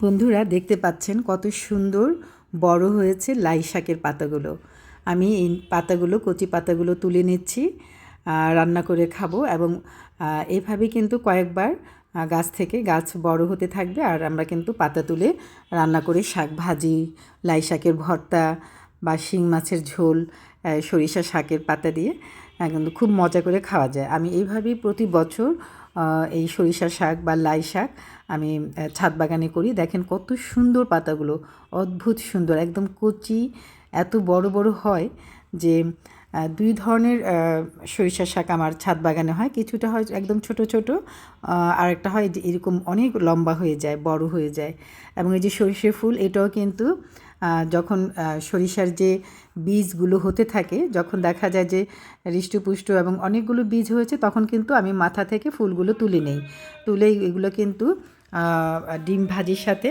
বন্ধুরা দেখতে পাচ্ছেন কত সুন্দর বড় হয়েছে লাই শাকের পাতাগুলো। আমি এই পাতাগুলো, কচি পাতাগুলো তুলে নিচ্ছি রান্না করে খাব এবং এভাবে কিন্তু কয়েকবার গাছ থেকে গাছ বড় হতে থাকবে আর আমরা কিন্তু পাতা তুলে রান্না করে শাক ভাজি, লাই শাকের ভর্তা বা শিং মাছের ঝোল সরিষা শাকের পাতা দিয়ে কিন্তু খুব মজা করে খাওয়া যায়। আমি এইভাবেই প্রতি বছর এই সরিষা শাক বা লাই শাক আমি ছাদ বাগানে করি। দেখেন কত সুন্দর পাতাগুলো, অদ্ভুত সুন্দর, একদম কচি, এত বড় বড় হয় যে দুই ধরনের সরিষা শাক আমার ছাদ বাগানে হয়। কিছুটা হয় একদম ছোট ছোট আর একটা হয় যে এরকম অনেক লম্বা হয়ে যায়, বড় হয়ে যায়। এবং এই যে সরিষে ফুল, এটাও কিন্তু যখন সরিষার যে বীজগুলো হতে থাকে, যখন দেখা যায় যে হৃষ্টপুষ্ট এবং অনেকগুলো বীজ হয়েছে, তখন কিন্তু আমি মাথা থেকে ফুলগুলো তুলে নেই। তুলে এগুলো কিন্তু ডিম ভাজির সাথে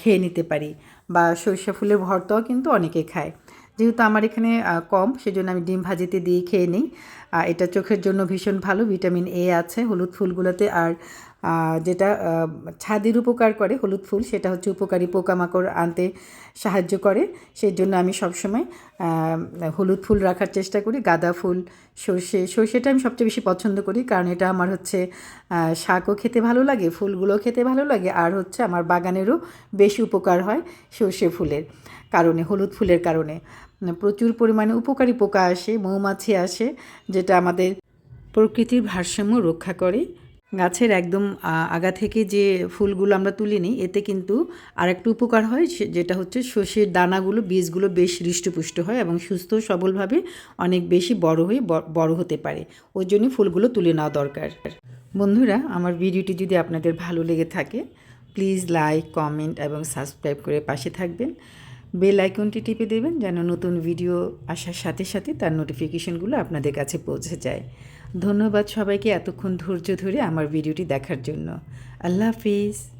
খেয়ে নিতে পারি বা সরিষা ফুলের ভর্তাও কিন্তু অনেকে খায়। যেহেতু আমার এখানে কম, সেজন্য আমি ডিম ভাজিতে দিয়ে খেয়ে নিই। এটা চোখের জন্য ভীষণ ভালো, ভিটামিন এ আছে, হলুদ ফুলগুলোতে, আর যেটা ছাদের উপকার করে, হলুদ ফুল, সেটা হচ্ছে উপকারী পোকামাকড় আনতে সাহায্য করে। সেই জন্য আমি সবসময় হলুদ ফুল রাখার চেষ্টা করি, গাঁদা ফুল, সর্ষে, সর্ষেটা আমি সবচেয়ে বেশি পছন্দ করি, কারণ এটা আমার হচ্ছে শাকও খেতে ভালো লাগে, ফুলগুলোও খেতে ভালো লাগে, আর হচ্ছে আমার বাগানেরও বেশি উপকার হয় সর্ষে ফুলের কারণে, হলুদ ফুলের কারণে। প্রচুর পরিমাণে উপকারী পোকা আসে, মৌমাছি আসে, যেটা আমাদের প্রকৃতির ভারসাম্য রক্ষা করে। গাছের একদম আগা থেকে যে ফুলগুলো আমরা তুলে নিই এতে কিন্তু আরেকটা উপকার হয় যেটা হচ্ছে শস্যের দানাগুলো, বীজগুলো বেশ হৃষ্টপুষ্ট হয় এবং সুস্থ সবলভাবে অনেক বেশি বড় হয়ে বড় হতে পারে। ওই জন্য ফুলগুলো তুলে নেওয়া দরকার। বন্ধুরা, আমার ভিডিওটি যদি আপনাদের ভালো লেগে থাকে, প্লিজ লাইক, কমেন্ট এবং সাবস্ক্রাইব করে পাশে থাকবেন। বেল আইকনটি টিপে দেবেন যেন নতুন ভিডিও আসার সাথে সাথে তার নোটিফিকেশনগুলো আপনাদের কাছে পৌঁছে যায়। ধন্যবাদ সবাইকে এতক্ষণ ধৈর্য ধরে আমার ভিডিওটি দেখার জন্য। আল্লাহ হাফিজ।